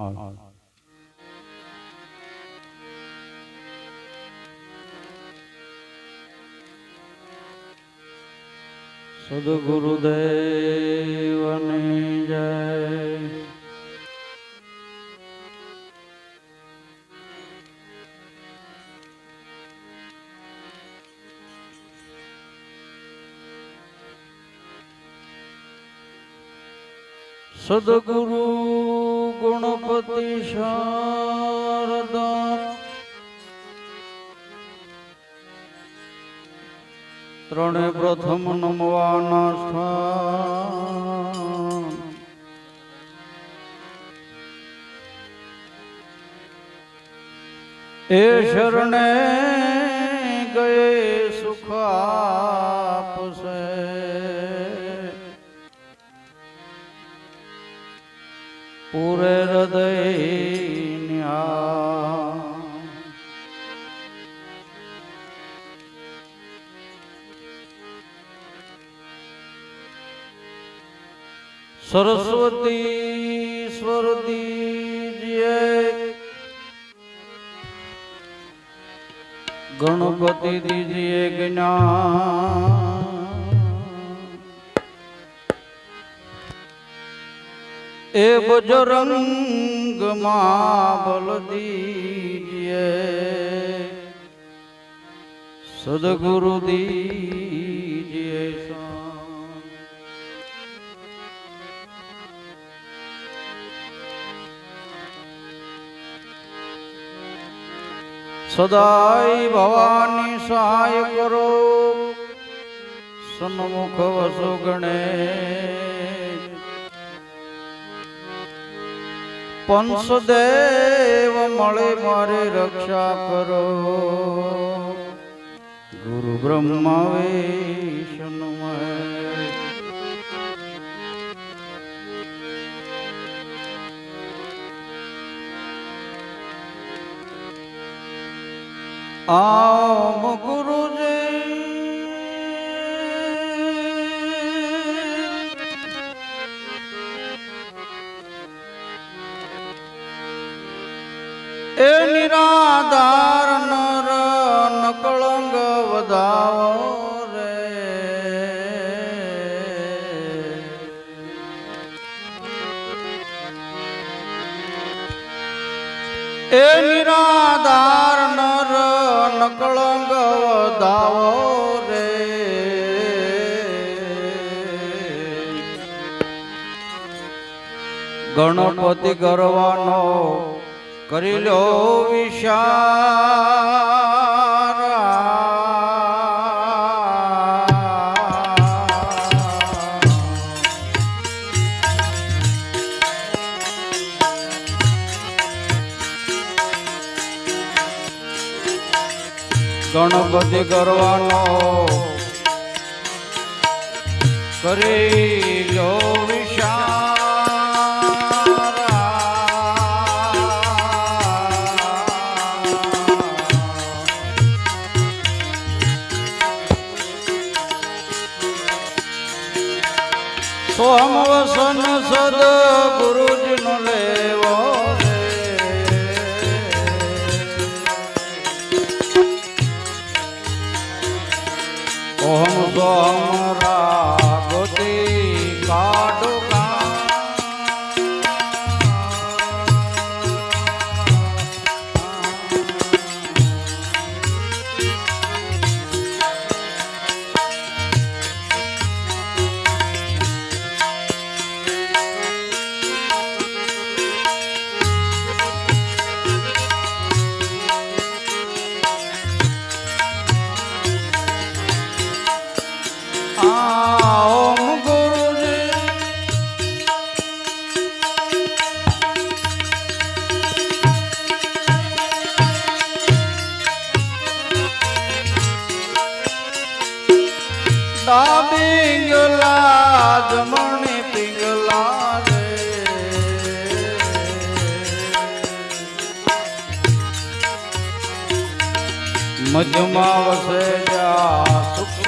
હા સદગુરુદેવની જય. સદગુરુ ગુણપતિ શારદા ત્રણે પ્રથમ નમવાના સ્થાન એ શરણે ગયે સુખ આપશે પૂરે હૃદય સરસ્વતી સ્વરદીજીએ ગણપતિ દીજીએ જ્ઞાન એ બજરંગમાં બલ દીજે સદગુરુ દીજે. સદાય ભવાની સહાય કરો. સન્મુખ વસુ ગણેશ. પંચદેવ મળે મારે રક્ષા કરો. ગુરુ બ્રહ્મા વિષ્ણુ આમ ગુરુજી નિરાધાર નર નકળંગ વધાવો રે એ નિરાધાર નર નકળંગ વધાવો ગણપતિ ગરવાનો કરી લો વિચાર ગણપતિ કરવાનો કરી લો સોમ વસન સદ ગુરુજ નો લેવો ઓમ સોમ મધ્યમાં વસે જા સુખ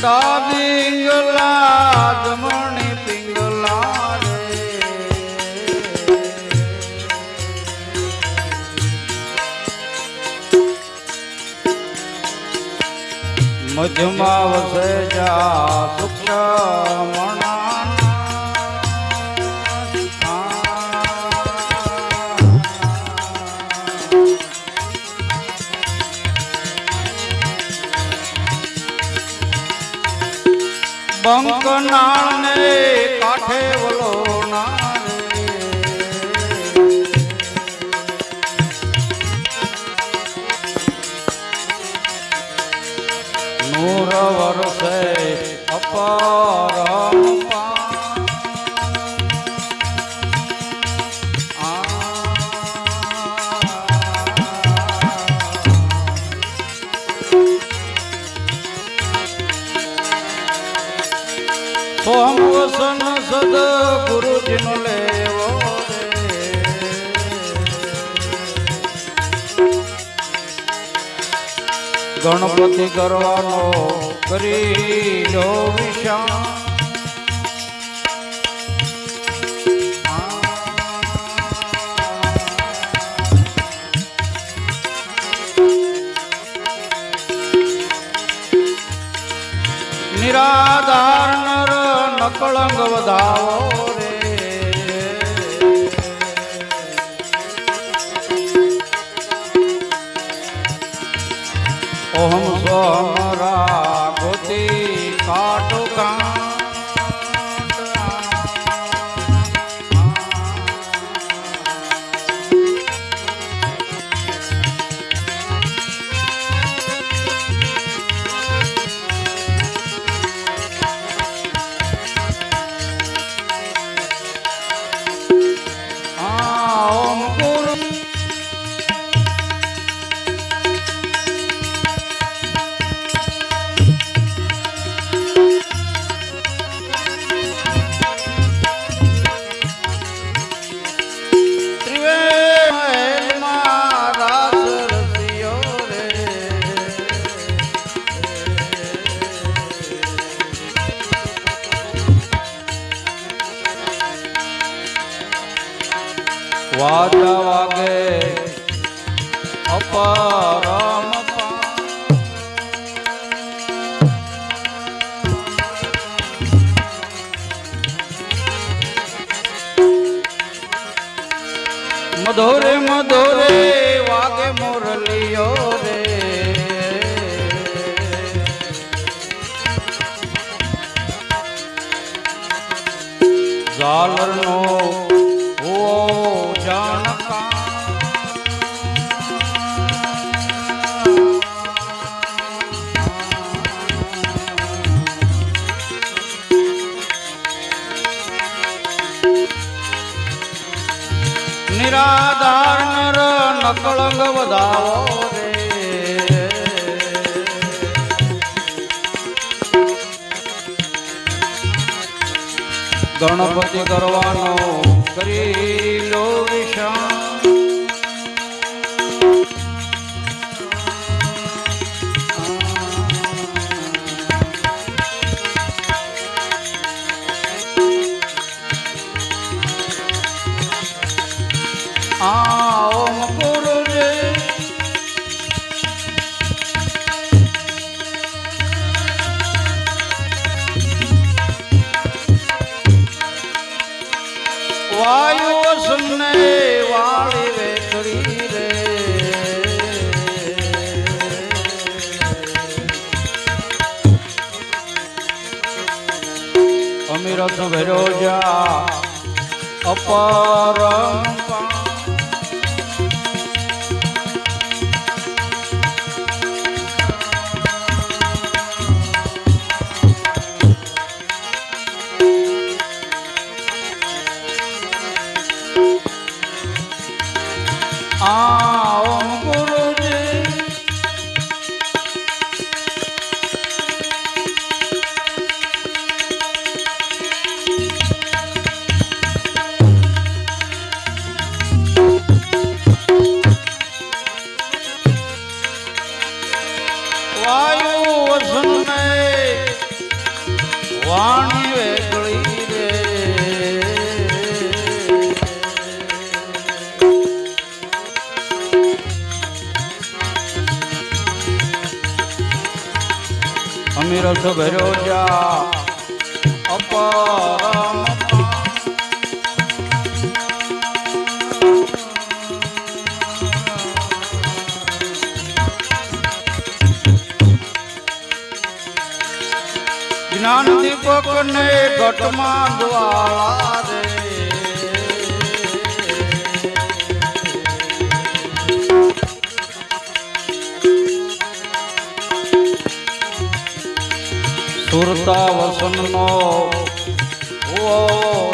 ડાબી ગલા મજમાં વસે જા સુક્ષ બંકનાળ નૂર વરસે અપરમ ગણપતિ કરવાનો કરી લો વિશાળ. ઝાલરનો ગણપતિ કરવાનો કરી લો વિશાળ. વાયુ સુને વાળી વેકડી રે. અમીરથ ભેરો જા અપરમ Ah. અમીરસ ભર્યો જા. અપરમ જ્ઞાન દીપક ને ઘટમાં જ્વાળા સુરતા વસનનો ઓ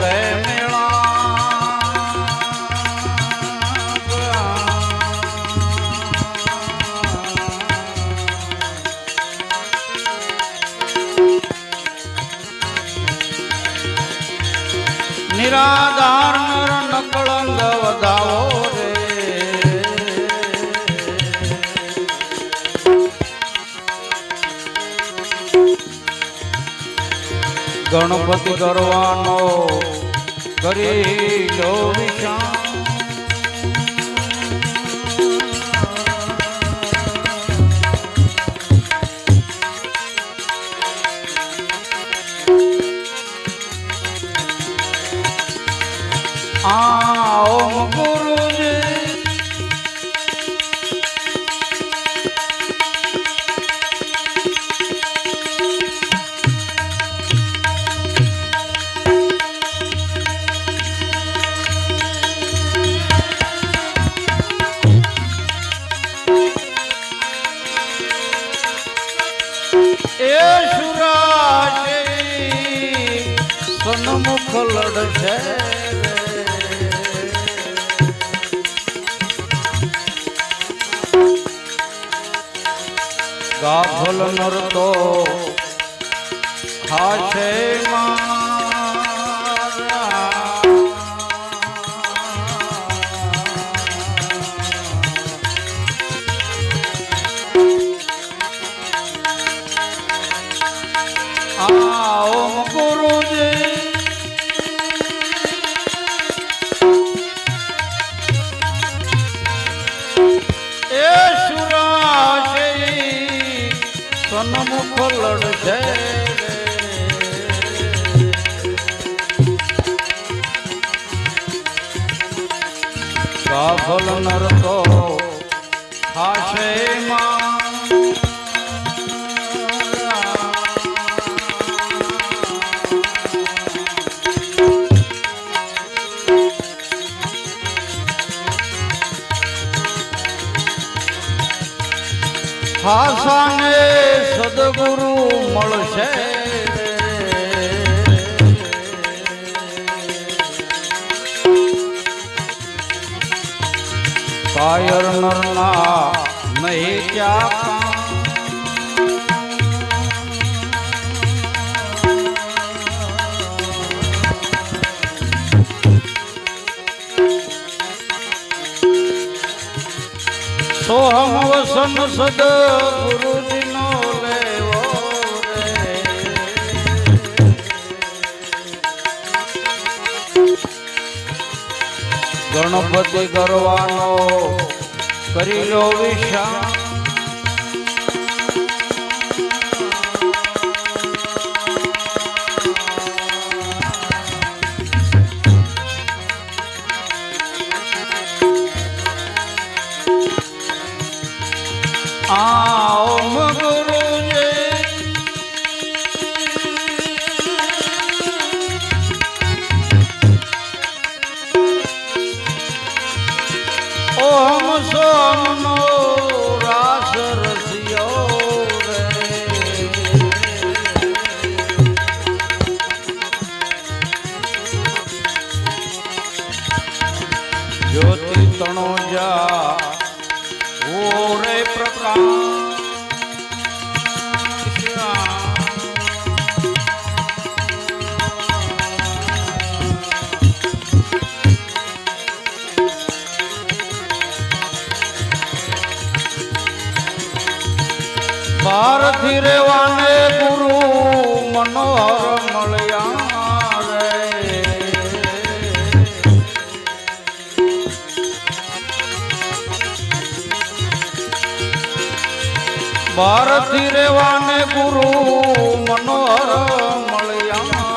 રે નિરાધાર ગણપતિ કરવાનો કરી લો વિશાળ. સન્મુખ લડશે ગાફલ નર તો ખાશે મારા કાફલ નરમાં હાસાને સદગુરુ મળશે. કાયર નરના નહીં ક્યાં સોહમ વસન સદ ગુરુજીનો ગણપતિ કરવાનો. કરી લો વિશા જ્યોતિ તણોજા ઓરે પ્રકાશ ભારથી રેવાને ગુરુ ભારતી રેવાને ગુરુ મનોહર મળ્યા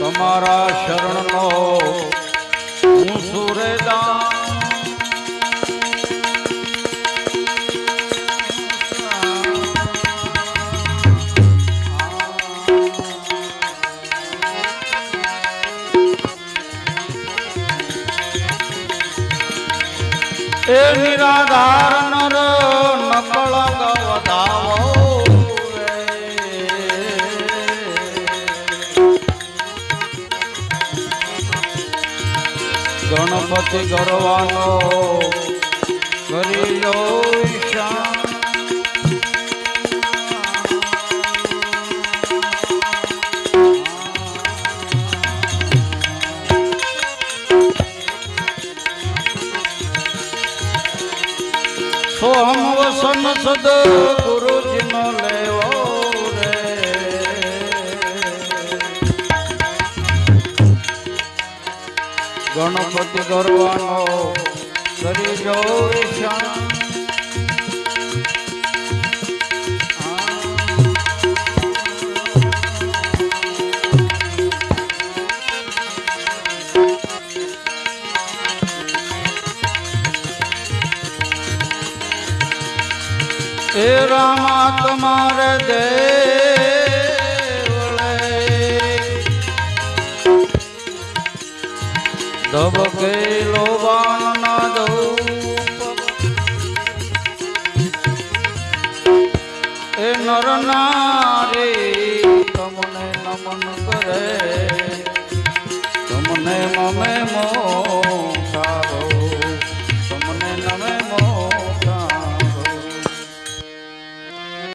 તમારા એ નિરાધાર નર નકળ ગવધાવો. ગણપતિ ગરવાનો કરી સોહમ વસન સદ ગુરુજીનો લેવો રે. ગણપતિ ગરવાનો કરી જો ઈશાન હે રામા તમારે દે ધબકે લોવાન ના દઉં એ નરનારે તમને નમન કરે. તમને મમે મો સારો